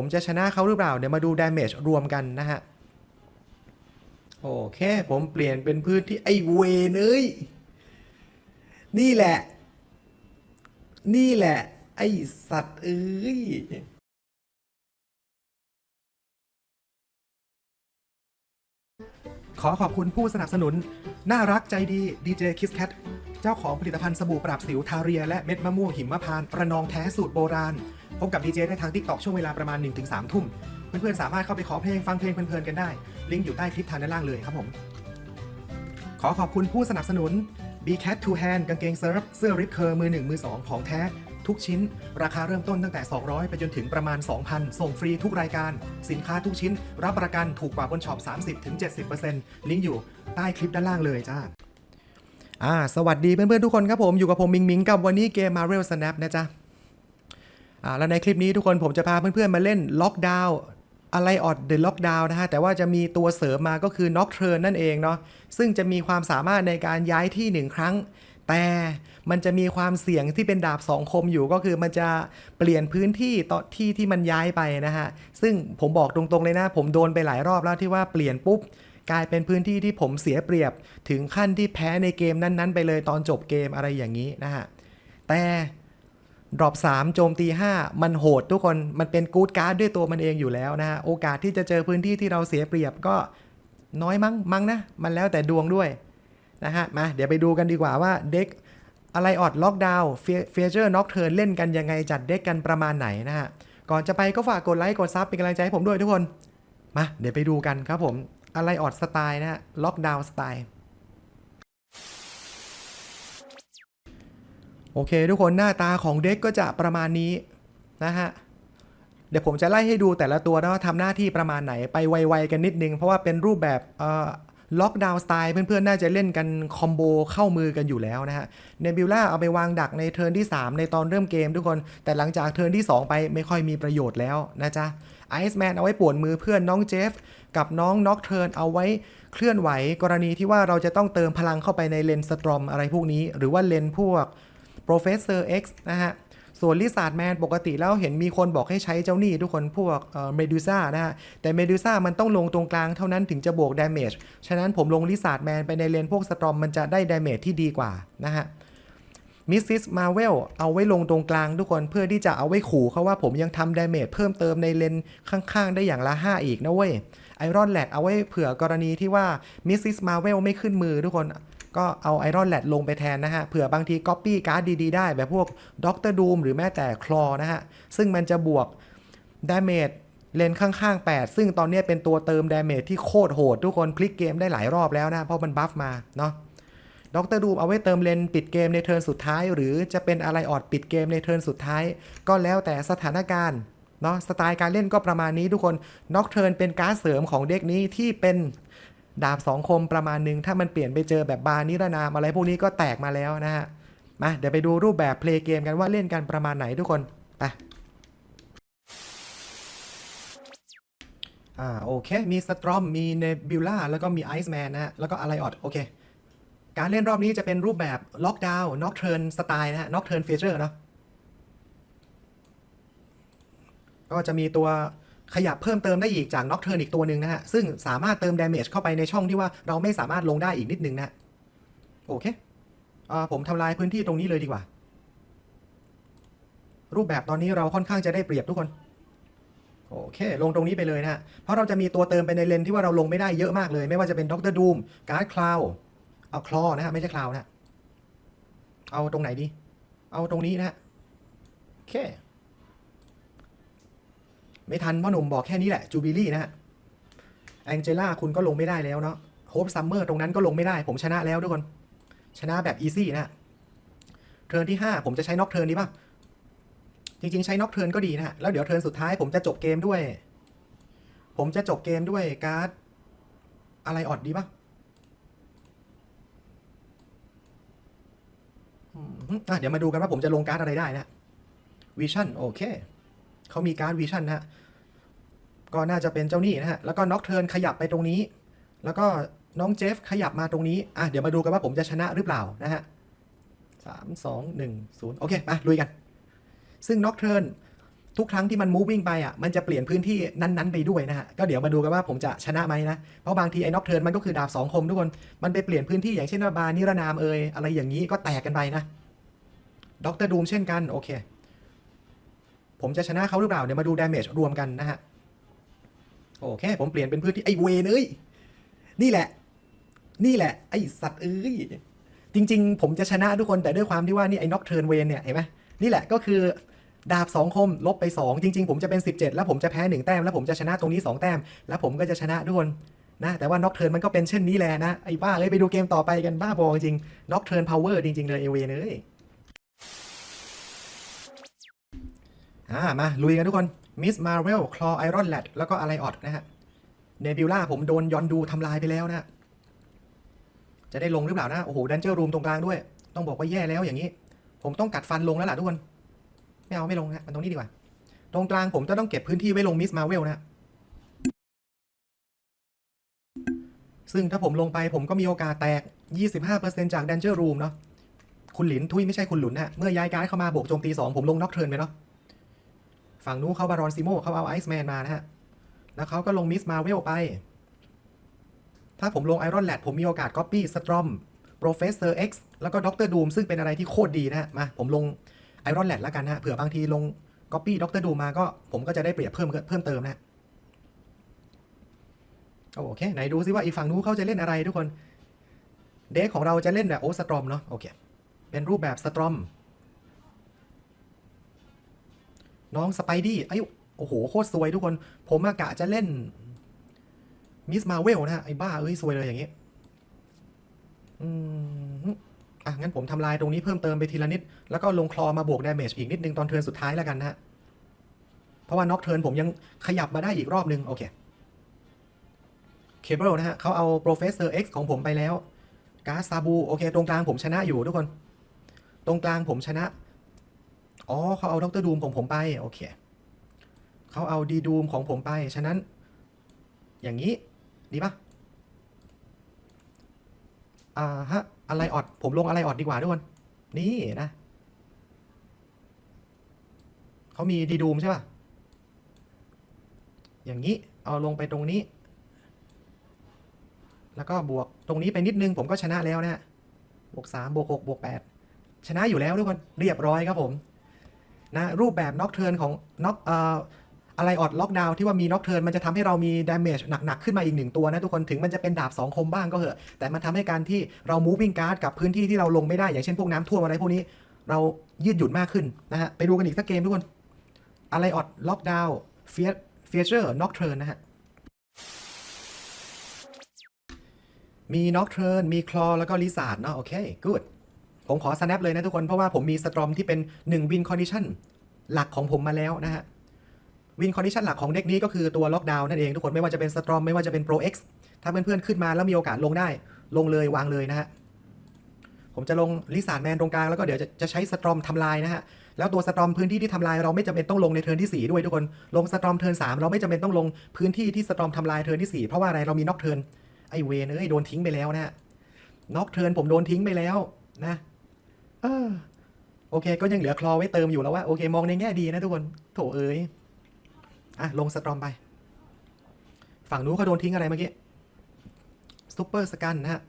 ผมจะชนะเขาหรือเปล่า เดี๋ยวมาดู damage รวมกันนะฮะ โอเค ผมเปลี่ยนเป็นพื้นที่ไอเวนเอ้ยนี่แหละ นี่แหละ ไอสัตว์เอ้ยขอขอบคุณผู้สนับสนุน น่ารักใจดี DJ Kiss Cat เจ้าของผลิตภัณฑ์สบู่ปราบสิวทาเรีย และเม็ดมะม่วงหิมพานต์ระนองแท้สูตรโบราณ พบกับ DJ ได้ทาง TikTok ช่วงเวลาประมาณ 1-3 ทุ่ม เพื่อนๆ สามารถเข้าไปขอเพลงฟังเพลงเพลินๆ กันได้ ลิงก์อยู่ใต้คลิปทางด้านล่างเลยครับผม ขอขอบคุณผู้สนับสนุน B Cat Two Hand กางเกงเซิร์ฟเสื้อริปเคอร์มือ 1 มือ 2 ของแท้ ทุกชิ้น ราคาเริ่มต้นตั้งแต่ 200 ไปจนถึงประมาณ 2,000 ส่งฟรีทุกรายการ สินค้าทุกชิ้น รับประกันถูกกว่าบนช็อป 30-70%ลิงก์อยู่ใต้คลิปด้านล่างเลยจ้าอ่าสวัสดีเพื่อนๆทุกคนครับผมอยู่กับผมมิงมิงกับวันนี้เกม Marvel Snap นะจ๊ะ อ่าแล้วในคลิปนี้ทุกคนผมจะพาเพื่อนๆมาเล่นล็อกดาวอะไรออดเดอะล็อกดาวนะฮะ แต่ว่าจะมีตัวเสริมมาก็คือน็อกเทิร์นนั่นเองเนาะซึ่งจะมีความสามารถในการย้ายที่หนึ่งครั้ง แต่มันจะมีความเสี่ยงที่เป็นดาบสองคมอยู่ก็คือมันจะเปลี่ยนพื้นที่ต่อที่ที่มันย้ายไปนะฮะ ซึ่งผมบอกตรงๆเลยนะ ผมโดนไปหลายรอบแล้วที่ว่าเปลี่ยนปุ๊บกลายเป็นพื้นที่ที่ผมเสียเปรียบ ถึงขั้นที่แพ้ในเกมนั้นๆ ไปเลยตอนจบเกมอะไรอย่างนี้นะฮะแต่ ดรอป3โจมตี 5 มันโหดทุกคนมันเป็นกู๊ดการ์ดด้วยตัวมันเองอยู่แล้วนะฮะ โอกาสที่จะเจอพื้นที่ที่เราเสียเปรียบก็น้อยมั้งมั้งนะ มันแล้วแต่ดวงด้วยนะฮะ มาเดี๋ยวไปดูกันดีกว่าว่าเด็กอะไรออดล็อกดาวน์เฟียเจอร์น็อกเทิร์นเล่นกันยังไงจัดเด็กกันประมาณไหนนะฮะ ก่อนจะไปก็ฝากกดไลค์กดซับเป็นกำลังใจให้ผมด้วยทุกคน มาเดี๋ยวไปดูกันครับผมอะไรออดสไตล์นะฮะล็อกดาวน์สไตล์ โอเค ทุกคนหน้าตาของเด็กก็จะประมาณนี้นะฮะเดี๋ยวผมจะไล่ให้ดูแต่ละตัวนะว่าทำหน้าที่ประมาณไหนไปไวๆกันนิดนึง เพราะว่าเป็นรูปแบบล็อกดาวน์สไตล์เพื่อนๆ น่าจะเล่นกันคอมโบเข้ามือกันอยู่แล้วนะฮะเนบิวล่าเอาไปวางดักในเทิร์นที่ 3 ในตอนเริ่มเกมทุกคน แต่หลังจากเทิร์นที่ 2 ไปไม่ค่อยมีประโยชน์แล้วนะจ๊ะไอซ์แมนเอาไว้ป่วนมือเพื่อนน้องเจฟ กับน้องน็อกเทิร์นเอาไว้เคลื่อนไหว กรณีที่ว่าเราจะต้องเติมพลังเข้าไปในเลนสตรอมอะไรพวกนี้ หรือว่าเลนพวก Professor X นะฮะส่วนลิซาร์ดแมนปกติแล้วเห็นมีคนบอกให้ใช้เจ้าหนี้ทุกคนพวกเมดูซ่านะฮะ แต่เมดูซ่ามันต้องลงตรงกลางเท่านั้นถึงจะบวกดาเมจฉะนั้นผมลงลิซาร์ดแมนไปในเลนพวกสตรอมมันจะได้ดาเมจที่ดีกว่านะฮะมิสซิสมาเวลเอาไว้ลงตรงกลางทุกคนเพื่อที่จะเอาไว้ขู่เขาว่าผมยังทำดาเมจเพิ่มเติมในเลนข้างๆ ได้อย่างละ 5 อีกนะเว้ยไอรอนแลดเอาไว้เผื่อกรณีที่ว่ามิสซิสมาเวลไม่ขึ้นมือทุกคน ก็เอาไอรอนแลดลงไปแทนนะฮะ เผื่อบางทีก๊อปปี้การ์ดดีๆได้ แบบพวกด็อกเตอร์ดูมหรือแม้แต่คลอนะฮะ ซึ่งมันจะบวกดาเมจเลนข้างๆ 8 ซึ่งตอนนี้เป็นตัวเติมดาเมจที่โคตรโหด ทุกคนพลิกเกมได้หลายรอบแล้วนะ เพราะมันบัฟมาเนาะด็อกเตอร์ดูมเอาไว้เติมเลนปิดเกมในเทิร์นสุดท้าย หรือจะเป็นอะไรออดปิดเกมในเทิร์นสุดท้าย ก็แล้วแต่สถานการณ์เนาะสไตล์การเล่นก็ประมาณนี้ทุกคนน็อกเทิร์นเป็นการดเสริมของเด็กนี้ที่เป็น ดาบสองคมประมาณหนึง ถ้ามันเปลี่ยนไปเจอแบบบานิรนามอะไรพวกนี้ก็แตกมาแล้วนะฮะ มาเดี๋ยวไปดูรูปแบบเพลย์เกมกันว่าเล่นกันประมาณไหนทุกคนไปอ่าโอเค มีสตรอม มีเนบิวล่าแล้วก็มีไอซ์แมนนะฮะ แล้วก็อะไรออดโอเค การเล่นรอบนี้จะเป็นรูปแบบล็อกดาวน์น็อกเทิร์นสไตล์นะฮะน็อกเทิร์นเฟเจอร์เนาะก็จะมีตัว ขยับเพิ่มเติมได้อีกจากน็อกเทิร์นอีกตัวหนึ่งนะฮะ ซึ่งสามารถเติมดาเมจเข้าไปในช่องที่ว่าเราไม่สามารถลงได้อีกนิดนึงนะโอเคอ่าผมทำลายพื้นที่ตรงนี้เลยดีกว่า รูปแบบตอนนี้เราค่อนข้างจะได้เปรียบทุกคนโอเค ลงตรงนี้ไปเลยนะฮะ เพราะเราจะมีตัวเติมไปในเลนที่ว่าเราลงไม่ได้เยอะมากเลย ไม่ว่าจะเป็นด็อกเตอร์ดูมการ์ดคลาวเอาคลอนะฮะ ไม่ใช่คลาวนะ เอาตรงไหนดี เอาตรงนี้นะฮะโอเค ไม่ทันพ่อหนุ่มบอกแค่นี้แหละจูบิลี่นะฮะแองเจล่าคุณก็ลงไม่ได้แล้วเนาะโฮปซัมเมอร์ตรงนั้นก็ลงไม่ได้ ผมชนะแล้วทุกคน ชนะแบบอีซี่นะฮะเทิร์นที่ 5 ผมจะใช้น็อกเทิร์นดีป่ะ จริง ๆ ใช้น็อกเทิร์นก็ดีนะฮะแล้วเดี๋ยวเทิร์นสุดท้ายผมจะจบเกมด้วย ผมจะจบเกมด้วยการ์ดอะไรออดดีป่ะอะเดี๋ยวมาดูกันว่าผมจะลงการ์ดอะไรได้นะวิชั่นโอเค เขามีการวิชั่นนะฮะก็น่าจะเป็นเจ้านี้นะฮะ แล้วก็น็อกเทิร์นขยับไปตรงนี้ แล้วก็น้องเจฟขยับมาตรงนี้ อะ เดี๋ยวมาดูกันว่าผมจะชนะหรือเปล่านะฮะสามสองหนึ่งศูนย์โอเค มา ลุยกัน ซึ่งน็อกเทิร์นทุกครั้งที่มัน moving ไปอะ มันจะเปลี่ยนพื้นที่นั้นๆ ไปด้วยนะฮะ ก็เดี๋ยวมาดูกันว่าผมจะชนะไหมนะ เพราะบางทีไอ้น็อกเทิร์นมันก็คือดาบสองคมทุกคน มันไปเปลี่ยนพื้นที่อย่างเช่นว่าบานิรนามเอยอะไรอย่างนี้ก็แตกกันไปนะด็อกเตอร์ดูมเช่นกัน โอเค ผมจะชนะเขาหรือเปล่า เดี๋ยวมาดูดาเมจรวมกันนะฮะ โอเค ผมเปลี่ยนเป็นพื้นที่ไอเวนเอ้ยนี่แหละ นี่แหละ ไอสัตว์เอ้ย จริง ๆ ผมจะชนะทุกคนแต่ด้วยความที่ว่านี่ไอ้น็อกเทิร์นเวนเนี่ยเห็นไหมนี่แหละก็คือดาบสองคม ลบไป 2 จริง ๆ ผมจะเป็น 17 แล้วผมจะแพ้ 1 แต้ม แล้วผมจะชนะตรงนี้ 2 แต้ม แล้วผมก็จะชนะทุกคนนะแต่ว่าน็อกเทิร์นมันก็เป็นเช่นนี้แหละนะ ไอ้บ้าเลยไปดูเกมต่อไปกันบ้าบอจริงน็อกเทิร์นพาวเวอร์จริง ๆ เลยเอเวนเอ้ย อ่ามาลุยกันทุกคนมิสมาเวลคลอไอรอนแลดแล้วก็อะไรออดนะฮะเนบิวล่าผมโดนยอนดูทำลายไปแล้วนะ จะได้ลงหรือเปล่านะ โอ้โหดันเจอร์รูมตรงกลางด้วย ต้องบอกว่าแย่แล้วอย่างนี้ ผมต้องกัดฟันลงแล้วล่ะทุกคน ไม่เอาไม่ลงนะมันตรงนี้ดีกว่า ตรงกลางผมจะต้องเก็บพื้นที่ไว้ลงมิสมาเวลนะ ซึ่งถ้าผมลงไปผมก็มีโอกาสแตก 25%จากดันเจอร์รูมเนาะคุณหลินทุยไม่ใช่คุณหลุนนะเมื่อย้ายการ์ดเข้ามาบวกโจมตี2ผมลงน็อกเทิร์นไปเนาะ ฝั่งนู้นเขาบารอนซิโมเขาเอาไอซ์แมนมานะฮะ แล้วเขาก็ลงมิสมาเวลไป ถ้าผมลงไอรอนแลดผมมีโอกาส Copy สตรอม Professor X แล้วก็ด็อกเตอร์ดูมซึ่งเป็นอะไรที่โคตรดีนะฮะ มา ผมลงไอรอนแลดแล้วกันนะฮะ เผื่อบางทีลง Copy ด็อกเตอร์ดูมาก็ผมก็จะได้เปรียบเพิ่มเพิ่มเติมนะโอเค ไหนดูซิว่าอีกฝั่งนู้นเขาจะเล่นอะไรทุกคน เด็กของเราจะเล่นแบบโอ้สตรอมเนาะโอเค เป็นรูปแบบสตรอม น้องสไปดี้ไอ้ยโอ้โหโคตรสวยทุกคน ผมอากะจะเล่นมิสมาเวลนะฮะไอ้บ้าเอ้ยสวยเลยอย่างงี้อืมอะงั้นผมทำลายตรงนี้เพิ่มเติมไปทีละนิด แล้วก็ลงคลอมาบวกดาเมจอีกนิดนึงตอนเทิร์นสุดท้ายแล้วกันนะฮะเพราะว่าน็อกเทิร์นผมยังขยับมาได้อีกรอบนึง โอเคเคเบิลนะฮะเขาเอา Professor X ของผมไปแล้วกาซาบู โอเค ตรงกลางผมชนะอยู่ทุกคน ตรงกลางผมชนะ อ๋อเขาเอาดรดูมของผมไปโอเคเขาเอาดีดูมของผมไป ฉะนั้น อย่างนี้ ดีปะอ่าฮะอะไรออดผมลงอะไรออดดีกว่าทุกคนนี่นะเขามีดีดูมใช่ปะอย่างนี้เอาลงไปตรงนี้ แล้วก็บวกตรงนี้ไปนิดนึงผมก็ชนะแล้วนะบวกสามบวกหกบวกแปดชนะอยู่แล้วทุกคนเรียบร้อยครับผม นะรูปแบบน็อกเทิร์นของน็อกเอ่ออะไรออดล็อกดาวที่ว่ามีน็อกเทิร์นมันจะทำให้เรามีดาเมจหนัก ๆ ขึ้นมาอีกหนึ่งตัวนะทุกคนถึงมันจะเป็นดาบ 2 คมบ้างก็เหอะ แต่มันทำให้การที่เรา moving guard กับพื้นที่ที่เราลงไม่ได้ อย่างเช่นพวกน้ำท่วมอะไรพวกนี้ เรายืดหยุ่นมากขึ้นนะฮะ ไปดูกันอีกสักเกมทุกคน อะไรออดล็อกดาวเฟียเฟียเจอร์น็อกเทิร์นนะฮะ มีน็อกเทิร์นมีคลอแล้วก็ลิซาร์ดเนาะโอเค good ผมขอ snap เลยนะทุกคน เพราะว่าผมมีสตรอมที่เป็น 1 win condition หลักของผมมาแล้วนะฮะ win condition หลักของเด็กนี้ก็คือตัวล็อกดาวน์นั่นเองทุกคนไม่ว่าจะเป็นสตรอมไม่ว่าจะเป็น pro x ถ้าเพื่อนๆขึ้นมาแล้วมีโอกาสลงได้ ลงเลยวางเลยนะฮะผมจะลงลิซาร์ดแมนตรงกลางแล้วก็เดี๋ยวจะจะใช้สตรอมทำลายนะฮะ แล้วตัวสตรอมพื้นที่ที่ทำลายเราไม่จำเป็นต้องลงในเทิร์นที่ 4 ด้วยทุกคน ลงสตรอมเทิร์น3เราไม่จำเป็นต้องลงพื้นที่ที่สตรอมทำลายเทิร์นที่ 4 เพราะว่าอะไรเรามีน็อกเทิร์นไอเวนเอ้ยโดนทิ้งไปแล้วนะฮะน็อกเทิร์นผมโดนทิ้งไปแล้วนะ เออโอเค ก็ยังเหลือคลอไว้เติมอยู่แล้วว่าโอเค มองในแง่ดีนะทุกคน โถเอ้ยอะ ลงสตรอมไป ฝั่งนู้นเขาโดนทิ้งอะไรเมื่อกี้ซูเปอร์สกันนะฮะ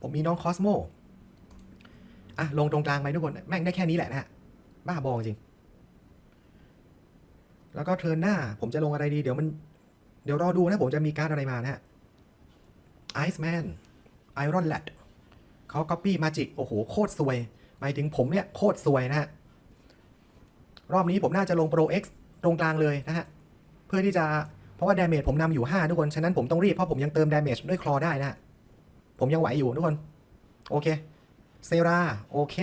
ผมมีน้องคอสโมอะ ลงตรงกลางไปทุกคน แม่งได้แค่นี้แหละนะฮะ บ้าบองจริง แล้วก็เทิร์นหน้า ผมจะลงอะไรดี เดี๋ยวมัน เดี๋ยวรอดูนะ ผมจะมีการอะไรมานะฮะไอซ์แมนไอรอนแลดเขาก๊อปปี้มาจิกโอ้โห โคตรสวย หมายถึงผมเนี่ยโคตรสวยนะฮะ รอบนี้ผมน่าจะลง Pro X ตรงกลางเลยนะฮะ เพื่อที่จะเพราะว่าดาเมจผมนำอยู่ 5 ทุกคน ฉะนั้นผมต้องรีบ เพราะผมยังเติมดาเมจด้วยคลอได้นะฮะผมยังไหวอยู่ทุกคน โอเค เซรา โอเค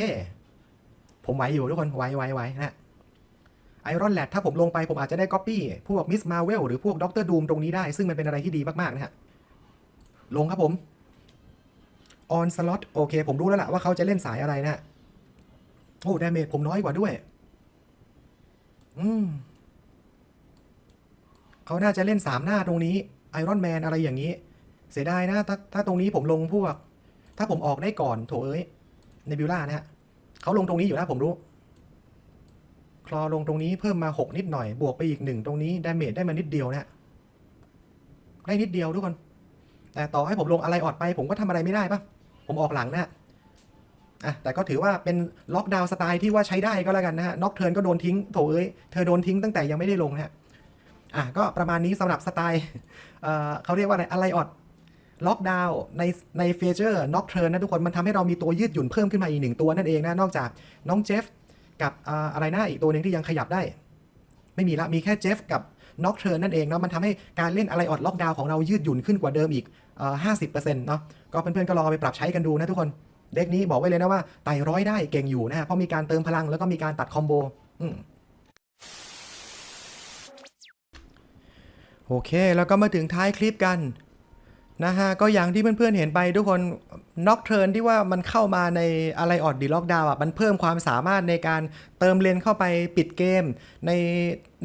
ผมไหวอยู่ทุกคน ไหวไหวไหวนะฮะไอรอนแลดถ้าผมลงไปผมอาจจะได้ก๊อปปี้พวกมิสมาเวลหรือพวกด็อกเตอร์ดูมตรงนี้ได้ ซึ่งมันเป็นอะไรที่ดีมาก ๆ นะฮะ ลงครับผมออนสล็อตโอเค ผมรู้แล้วล่ะว่าเขาจะเล่นสายอะไรนะฮะ โอ้ดาเมจผมน้อยกว่าด้วย อืมเขาน่าจะเล่นสามหน้าตรงนี้ไอรอนแมนอะไรอย่างนี้ เสียดายนะถ้าถ้าตรงนี้ผมลงพวก ถ้าผมออกได้ก่อนโถเอ้ยในบิวล่านะฮะเขาลงตรงนี้อยู่แล้วผมรู้ คลอลงตรงนี้เพิ่มมา6นิดหน่อย บวกไปอีกหนึ่งตรงนี้ดาเมจได้มานิดเดียวนะได้นิดเดียวทุกคน แต่ต่อให้ผมลงอะไรออดไป ผมก็ทำอะไรไม่ได้ปะผมออกหลังนะ อะแต่ก็ถือว่าเป็นล็อกดาวน์สไตล์ที่ว่าใช้ได้ก็แล้วกันนะฮะน็อกเทิร์นก็โดนทิ้งโถเอ้ยเธอโดนทิ้งตั้งแต่ยังไม่ได้ลงนะฮะอะก็ประมาณนี้สำหรับสไตล์เอ่อเขาเรียกว่าอะไรอะไรออดล็อกดาวน์ในในเฟเจอร์น็อกเทิร์นนะทุกคนมันทำให้เรามีตัวยืดหยุ่นเพิ่มขึ้นมาอีกหนึ่งตัวนั่นเองนะนอกจากน้องเจฟกับออะไรนะอีกตัวหนึ่งที่ยังขยับได้ ไม่มีละมีแค่เจฟกับน็อกเทิร์นนั่นเองเนาะมันทำให้การเล่นอะไรออดล็อกดาวน์ของเรายืดหยุ่นขึ้นกว่าเดิมอีกห้าสิบเปอร์เซ็นต์เนาะก็เพื่อนๆก็ลองไปปรับใช้กันดูนะทุกคน เด็กนี้บอกไว้เลยนะว่าไต่ร้อยได้เก่งอยู่นะฮะเพราะมีการเติมพลังแล้วก็มีการตัดคอมโบอืมโอเค แล้วก็มาถึงท้ายคลิปกันนะฮะก็อย่างที่เพื่อนๆเห็นไปทุกคนน็อกเทิร์นที่ว่ามันเข้ามาในอะไรออดดีล็อกดาวอะมันเพิ่มความสามารถในการเติมเลนเข้าไปปิดเกมใน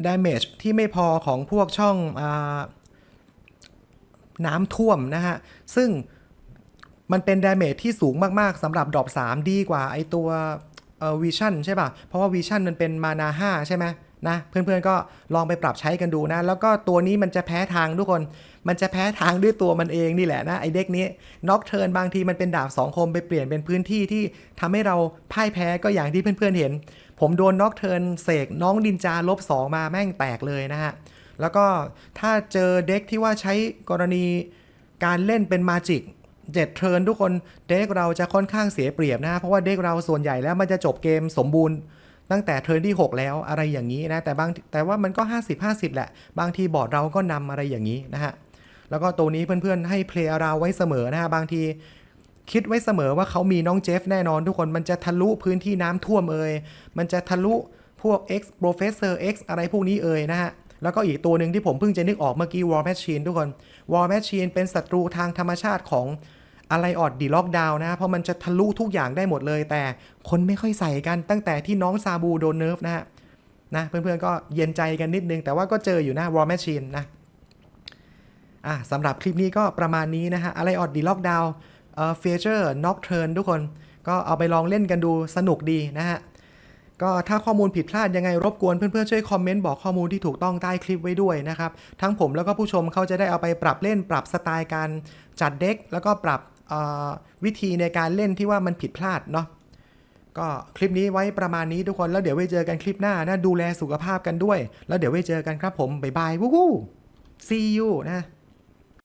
ดาเมจที่ไม่พอของพวกช่องอน้ำท่วมนะฮะ ซึ่ง มันเป็นดาเมจที่สูงมากๆสำหรับดรอป3ดีกว่าไอตัวเอ่อวิชั่นใช่ป่ะ เพราะว่าวิชั่นมันเป็นมานา 5 ใช่ไหมนะเพื่อนๆก็ลองไปปรับใช้กันดูนะ แล้วก็ตัวนี้มันจะแพ้ทางทุกคน มันจะแพ้ทางด้วยตัวมันเองนี่แหละนะ ไอเด็กนี้น็อกเทิร์นบางทีมันเป็นดาบ2คมไปเปลี่ยนเป็นพื้นที่ที่ทำให้เราพ่ายแพ้ก็อย่างที่เพื่อนๆเห็น ผมโดนน็อกเทิร์นเสกน้องดินจาลบ2มาแม่งแตกเลยนะฮะ แล้วก็ถ้าเจอเด็กที่ว่าใช้กรณีการเล่นเป็นมาจิก เจ็ดเทิร์นทุกคนเด็กเราจะค่อนข้างเสียเปรียบนะ เพราะว่าเด็กเราส่วนใหญ่แล้วมันจะจบเกมสมบูรณ์ตั้งแต่เทิร์นที่ 6 แล้วอะไรอย่างนี้นะแต่บางแต่ว่ามันก็ 50 50 แหละ บางทีบอร์ดเราก็นำอะไรอย่างนี้นะฮะแล้วก็ตัวนี้เพื่อนๆให้เพลย์เราไว้เสมอนะฮะบางทีคิดไว้เสมอว่าเขามีน้องเจฟแน่นอนทุกคนมันจะทะลุพื้นที่น้ำท่วมเอ่ยมันจะทะลุพวก X Professor X อะไรพวกนี้เอ่ยนะฮะแล้วก็อีกตัวหนึ่งที่ผมเพิ่งจะนึกออกเมื่อกี้ War Machine ทุกคน War Machine เป็นศัตรูทางธรรมชาติของ อะไรออดดีล็อกดาวน์นะเพราะมันจะทะลุทุกอย่างได้หมดเลย แต่คนไม่ค่อยใส่กันตั้งแต่ที่น้องซาบูโดนเนิร์ฟนะฮะนะเพื่อนๆก็เย็นใจกันนิดนึง แต่ว่าก็เจออยู่นะ War Machine นะอะสำหรับคลิปนี้ก็ประมาณนี้นะฮะอะไรออดดีล็อกดาวน์เอ่อเฟเจอร์น็อกเทิร์นทุกคน ก็เอาไปลองเล่นกันดูสนุกดีนะฮะก็ถ้าข้อมูลผิดพลาดยังไงรบกวนเพื่อนๆช่วยคอมเมนต์บอกข้อมูลที่ถูกต้องใต้คลิปไว้ด้วยนะครับ ทั้งผมแล้วก็ผู้ชมเขาจะได้เอาไปปรับเล่นปรับสไตล์การจัดเด็ก แล้วก็ปรับ วิธีในการเล่นที่ว่ามันผิดพลาดเนาะก็คลิปนี้ไว้ประมาณนี้ทุกคนแล้วเดี๋ยวไว้เจอกันคลิปหน้านะดูแลสุขภาพกันด้วย แล้วเดี๋ยวไว้เจอกันครับผมบ๊ายบายวู้ฮู้ see you นะ